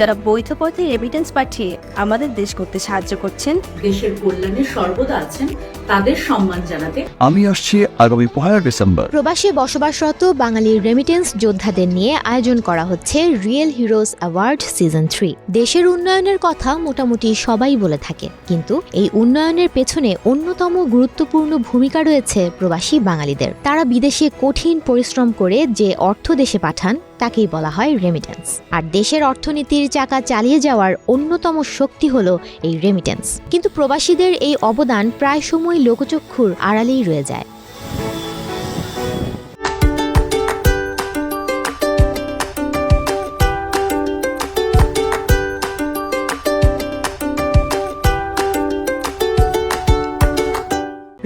যারা বৈধ পথে এভিডেন্স পাঠিয়ে আমাদের দেশ করতে সাহায্য করছেন। দেশের কল্যাণে সর্বদা আছেন তাদের সম্মান জানাতে। আমি আসছি আগামী পহেলা ডিসেম্বর। প্রবাসে বসবাসরত বাঙালি রেমিটেন্স যোদ্ধাদের নিয়ে আয়োজন করা হচ্ছে real heroes award season three দেশের উন্নয়নের কথা মোটামুটি সবাই বলে থাকে কিন্তু এই উন্নয়নের পেছনে অন্যতম গুরুত্বপূর্ণ ভূমিকা রয়েছে প্রবাসী বাঙালিদের। তারা বিদেশে কঠিন পরিশ্রম করে যে অর্থ দেশে পাঠান তাকেই বলা হয় রেমিটেন্স আর দেশের অর্থনীতির চাকা চালিয়ে যাওয়ার অন্যতম শক্তি হল এই রেমিটেন্স কিন্তু প্রবাসীদের এই অবদান প্রায় সময় লোকচক্ষুর আড়ালেই রয়ে যায়।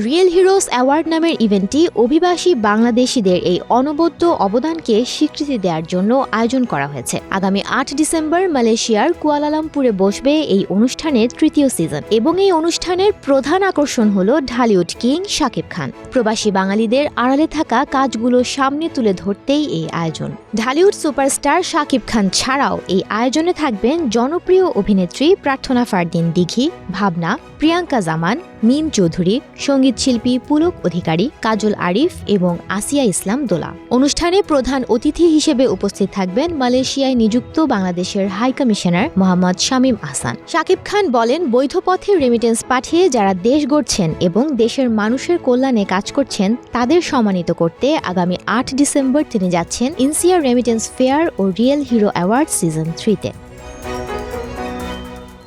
রিয়েল হিরোস অ্যাওয়ার্ড নামের ইভেন্টটি অভিবাসী বাংলাদেশিদের এই অনবদ্য অবদানকে স্বীকৃতি দেওয়ার জন্য আয়োজন করা হয়েছে। আগামী আট ডিসেম্বর মালয়েশিয়ার কুয়ালালামপুরে বসবে এই অনুষ্ঠানের তৃতীয় সিজন এবং এই অনুষ্ঠানের প্রধান আকর্ষণ হল ঢালিউড কিং শাকিব খান। প্রবাসী বাঙালিদের আড়ালে থাকা কাজগুলো সামনে তুলে ধরতেই এই আয়োজন। ঢালিউড সুপারস্টার শাকিব খান ছাড়াও এই আয়োজনে থাকবেন জনপ্রিয় অভিনেত্রী প্রার্থনা ফারদিন দিঘি, ভাবনা, প্রিয়াঙ্কা জামান মিম চৌধুরী সংগীত শিল্পী পুলক অধিকারী কাজল আরিফ এবং আসিয়া ইসলাম দোলা। অনুষ্ঠানে প্রধান অতিথি হিসেবে উপস্থিত থাকবেন মালয়েশিয়ায় নিযুক্ত বাংলাদেশের হাই কমিশনার মোহাম্মদ শামীম আহসান। শাকিব খান বলেন বৈধ পথে রেমিটেন্স পাঠিয়ে যারা দেশ গড়ছেন এবং দেশের মানুষের কল্যাণে কাজ করছেন, তাদের সম্মানিত করতে আগামী আট ডিসেম্বর তিনি যাচ্ছেন ইনসিয়ার রেমিটেন্স ফেয়ার ও রিয়েল হিরো অ্যাওয়ার্ড সিজন থ্রিতে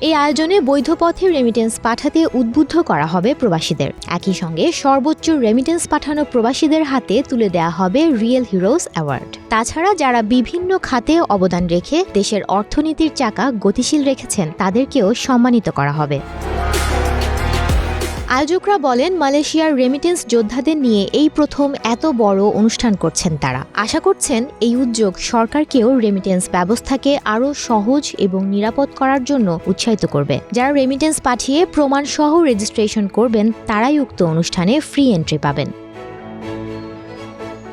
এই আয়োজনে বৈধ পথে রেমিটেন্স পাঠাতে উদ্বুদ্ধ করা হবে প্রবাসীদের। একই সঙ্গে সর্বোচ্চ রেমিটেন্স পাঠানো প্রবাসীদের হাতে তুলে দেওয়া হবে রিয়েল হিরোজ অ্যাওয়ার্ড তাছাড়া যারা বিভিন্ন খাতে অবদান রেখে দেশের অর্থনীতির চাকা গতিশীল রেখেছেন, তাদেরকেও সম্মানিত করা হবে। আয়োজকরা বলেন, মালয়েশিয়ার রেমিটেন্স যোদ্ধাদের নিয়ে এই প্রথম এত বড় অনুষ্ঠান করছেন তারা। আশা করছেন, এই উদ্যোগ সরকারকেও রেমিটেন্স ব্যবস্থাকে আরও সহজ এবং নিরাপদ করার জন্য উৎসাহিত করবে। যারা রেমিটেন্স পাঠিয়ে প্রমাণ সহ রেজিস্ট্রেশন করবেন, তারাই উক্ত অনুষ্ঠানে ফ্রি এন্ট্রি পাবেন।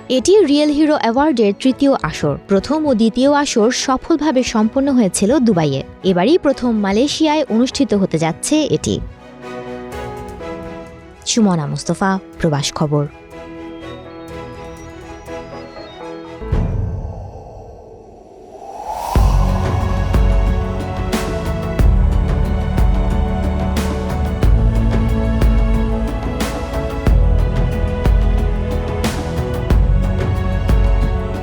এটি রিয়েল হিরো অ্যাওয়ার্ডের তৃতীয় আসর। প্রথম ও দ্বিতীয় আসর সফলভাবে সম্পন্ন হয়েছিল দুবাইয়ে। এবারই প্রথম মালয়েশিয়ায় অনুষ্ঠিত হতে যাচ্ছে এটি। সুমনা মুস্তফা প্রবাস খবর।